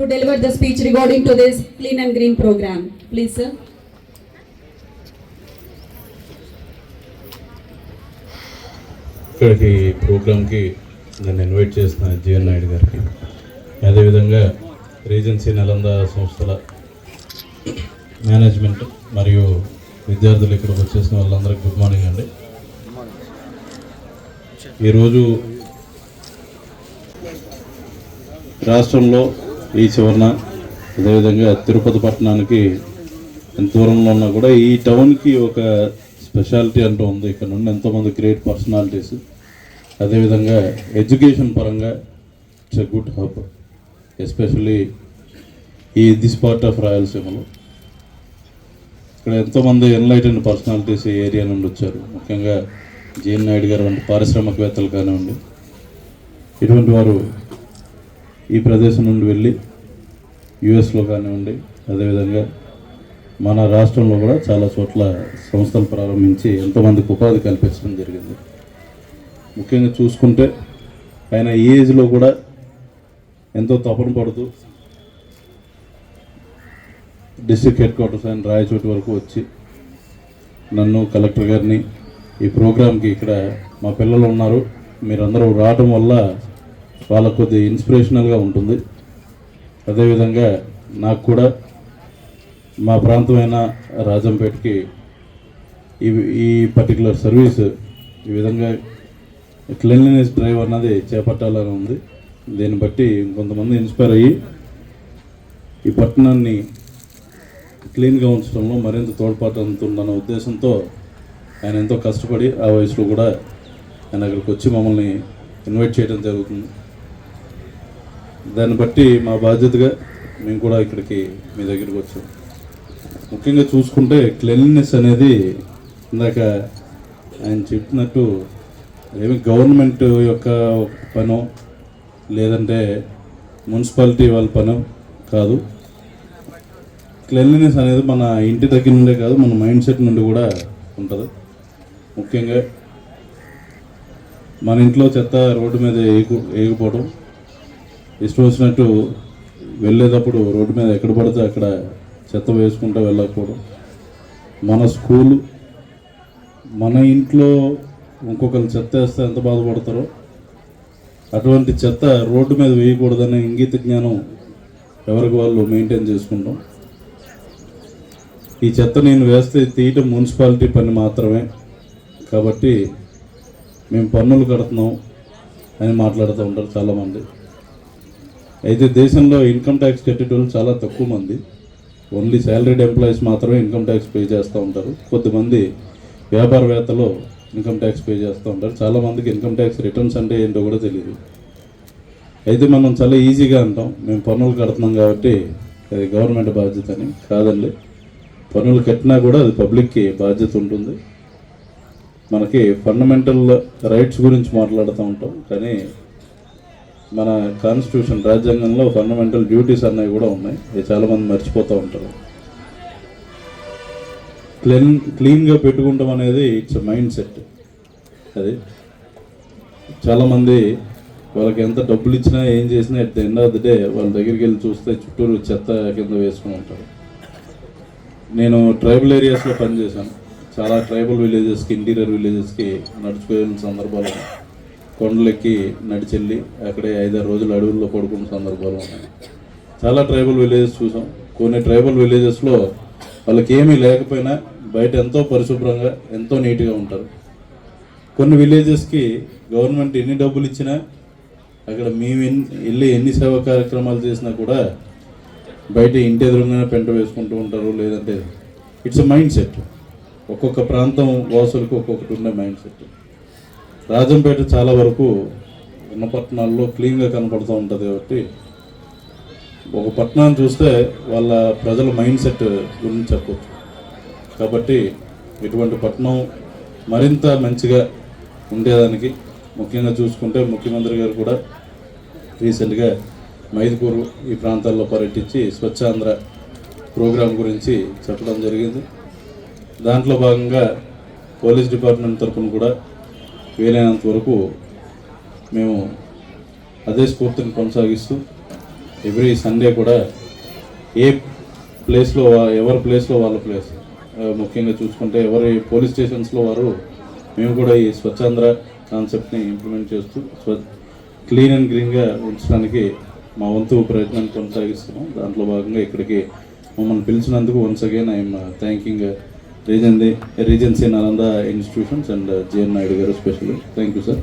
to deliver the speech regarding to this clean and green program. Please, sir. ఇక్కడికి ఈ ప్రోగ్రామ్కి నన్ను invite చేసిన జిఎన్ నాయుడు గారికి అదేవిధంగా రీజెన్సీ నలంద సంస్థల మేనేజ్మెంట్ మరియు విద్యార్థులు ఇక్కడికి వచ్చేసిన వాళ్ళందరికీ గుడ్ మార్నింగ్ అండి ఈరోజు రాష్ట్రంలో ఈ చివరన అదేవిధంగా తిరుపతి పట్టణానికి ఎంత దూరంలో ఉన్నా కూడా ఈ టౌన్కి ఒక స్పెషాలిటీ అంటూ ఉంది. ఇక్కడ నుండి ఎంతోమంది గ్రేట్ పర్సనాలిటీస్ అదేవిధంగా ఎడ్యుకేషన్ పరంగా it's a good hub especially ఈ దిస్ పార్ట్ ఆఫ్ రాయలసీమలో ఇక్కడ ఎంతోమంది ఎన్లైటెడ్ పర్సనాలిటీస్ ఈ ఏరియా నుండి వచ్చారు. ముఖ్యంగా జీఎన్ నాయుడు గారు వంటి పారిశ్రామికవేత్తలు కానివ్వండి ఇటువంటి వారు ఈ ప్రదేశం నుండి వెళ్ళి యుఎస్లో కానివ్వండి అదేవిధంగా మన రాష్ట్రంలో కూడా చాలా చోట్ల సంస్థలు ప్రారంభించి ఎంతోమందికి ఉపాధి కల్పించడం జరిగింది. ముఖ్యంగా చూసుకుంటే ఆయన ఈ ఏజ్లో కూడా ఎంతో తపన పడుతూ డిస్ట్రిక్ట్ హెడ్ క్వార్టర్స్ ఆయన రాయచోటి వరకు వచ్చి నన్ను కలెక్టర్ గారిని ఈ ప్రోగ్రామ్కి ఇక్కడ మా పిల్లలు ఉన్నారు. మీరందరూ రావటం వల్ల వాళ్ళకు కొద్ది ఇన్స్పిరేషనల్గా ఉంటుంది. అదేవిధంగా నాకు కూడా మా ప్రాంతమైన రాజంపేటకి ఈ ఈ పర్టికులర్ సర్వీస్ ఈ విధంగా క్లీన్లీనెస్ డ్రైవ్ అన్నది చేపట్టాలని ఉంది. దీన్ని బట్టి కొంతమంది ఇన్స్పైర్ అయ్యి ఈ పట్టణాన్ని క్లీన్గా ఉంచడంలో మరింత తోడ్పాటు అందుతుందన్న ఉద్దేశంతో ఆయన ఎంతో కష్టపడి ఆ వయసులో కూడా ఆయన అక్కడికి వచ్చి మమ్మల్ని ఇన్వైట్ చేయడం జరుగుతుంది. దాన్ని బట్టి మా బాధ్యతగా మేము కూడా ఇక్కడికి మీ దగ్గరికి వచ్చాం. ముఖ్యంగా చూసుకుంటే క్లీన్లీనెస్ అనేది ఇందాక ఆయన చెప్పినట్టు ఏమి గవర్నమెంట్ యొక్క పను లేదంటే మున్సిపాలిటీ వాళ్ళ పను కాదు. క్లెన్లీనెస్ అనేది మన ఇంటి దగ్గర నుండే కాదు మన మైండ్ సెట్ నుండి కూడా ఉంటుంది. ముఖ్యంగా మన ఇంట్లో చెత్త రోడ్డు మీద ఏగు ఏగిపోవడం ఇష్టం వచ్చినట్టు వెళ్ళేటప్పుడు రోడ్డు మీద ఎక్కడ పడితే అక్కడ చెత్త వేసుకుంటూ వెళ్ళకపోవడం. మన స్కూలు మన ఇంట్లో ఇంకొకరు చెత్త వేస్తే ఎంత బాధపడతారో అటువంటి చెత్త రోడ్డు మీద వేయకూడదనే ఇంగిత జ్ఞానం ఎవరికి వాళ్ళు మెయింటైన్ చేసుకుంటాం. ఈ చెత్త నేను వేస్తే తీయటం మున్సిపాలిటీ పని మాత్రమే. కాబట్టి మేము పన్నులు కడుతున్నాం అని మాట్లాడుతూ ఉంటారు చాలామంది. అయితే దేశంలో ఇన్కమ్ ట్యాక్స్ కట్టేటోళ్ళు చాలా తక్కువ మంది. ఓన్లీ శాలరీడ్ ఎంప్లాయీస్ మాత్రమే ఇన్కమ్ ట్యాక్స్ పే చేస్తూ ఉంటారు. కొద్దిమంది వ్యాపారవేత్తలు ఇన్కమ్ ట్యాక్స్ పే చేస్తూ ఉంటారు. చాలామందికి ఇన్కమ్ ట్యాక్స్ రిటర్న్స్ అంటే ఏంటో కూడా తెలియదు అయితే మనం చాలా ఈజీగా అంటాం. మేము పన్నులు కడుతున్నాం కాబట్టి అది గవర్నమెంట్ బాధ్యత అని కాదండి. పన్నులు కట్టినా కూడా అది పబ్లిక్కి బాధ్యత ఉంటుంది. మనకి ఫండమెంటల్ రైట్స్ గురించి మాట్లాడుతూ ఉంటాం. కానీ మన కాన్స్టిట్యూషన్ రాజ్యాంగంలో ఫండమెంటల్ డ్యూటీస్ అన్నవి కూడా ఉన్నాయి. ఇది చాలామంది మర్చిపోతూ ఉంటారు. క్లీన్ క్లీన్గా పెట్టుకుంటాం అనేది ఇట్స్ మైండ్ సెట్ అది చాలామంది వాళ్ళకి ఎంత డబ్బులు ఇచ్చినా ఏం చేసినా at the end of the day వాళ్ళ దగ్గరికి వెళ్ళి చూస్తే చుట్టూరు చెత్త కింద వేసుకుని ఉంటారు. నేను ట్రైబల్ ఏరియాస్లో పనిచేశాను. చాలా ట్రైబల్ విలేజెస్కి ఇంటీరియర్ విలేజెస్కి నడుచుకోవాల్సిన సందర్భాలు ఉన్నాయి. కొండలెక్కి నడిచెళ్ళి అక్కడే ఐదారు రోజులు అడవుల్లో పడుకున్న సందర్భాలు ఉన్నాయి. చాలా ట్రైబల్ విలేజెస్ చూసాం. కొన్ని ట్రైబల్ విలేజెస్లో వాళ్ళకి ఏమీ లేకపోయినా బయట ఎంతో పరిశుభ్రంగా ఎంతో నీట్గా ఉంటారు. కొన్ని విలేజెస్కి గవర్నమెంట్ ఎన్ని డబ్బులు ఇచ్చినా అక్కడ మేము ఎన్ని వెళ్ళి ఎన్ని సేవా కార్యక్రమాలు చేసినా కూడా బయట ఇంటి ఎదురుగానే పెంట వేసుకుంటూ ఉంటారు. లేదంటే ఇట్స్ మైండ్ సెట్ ఒక్కొక్క ప్రాంతం వాసులకు ఒక్కొక్కటి ఉండే మైండ్ సెట్ రాజంపేట చాలా వరకు ఉన్న పట్టణాల్లో క్లీన్గా కనపడుతూ ఉంటుంది కాబట్టి ఒక పట్టణాన్ని చూస్తే వాళ్ళ ప్రజల మైండ్ సెట్ గురించి చెప్పవచ్చు కాబట్టి ఇటువంటి పట్టణం మరింత మంచిగా ఉండేదానికి ముఖ్యంగా చూసుకుంటే ముఖ్యమంత్రి గారు కూడా రీసెంట్గా మైదుకూరు ఈ ప్రాంతాల్లో పర్యటించి స్వచ్ఛాంధ్ర ప్రోగ్రాం గురించి చెప్పడం జరిగింది. దాంట్లో భాగంగా పోలీస్ డిపార్ట్మెంట్ తరఫున కూడా వీలైనంత వరకు మేము అదే స్ఫూర్తిని కొనసాగిస్తూ ఎవ్రీ సండే కూడా ఏ ప్లేస్లో వా- ఎవరి ప్లేస్లో వాళ్ళ ప్లేస్. ముఖ్యంగా చూసుకుంటే ఎవరి పోలీస్ స్టేషన్స్లో వారు మేము కూడా ఈ స్వచ్ఛాంధ్ర కాన్సెప్ట్ని ఇంప్లిమెంట్ చేస్తూ స్వ క్లీన్ అండ్ గ్రీన్గా ఉంచడానికి మా వంతు ప్రయత్నాన్ని కొనసాగిస్తున్నాం. దాంట్లో భాగంగా ఇక్కడికి మమ్మల్ని పిలిచినందుకు once again I'm thanking రీజన్ది regency Nalanda institutions and J N Naidu garu special thank you sir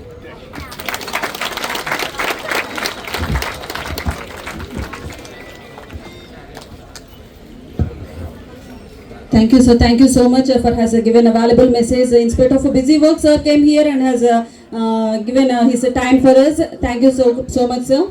Thank you, sir. Thank you so much uh, for has uh, given a valuable message. In spite of a busy work, sir came here and has uh, uh, given uh, his time for us. Thank you so so much, sir.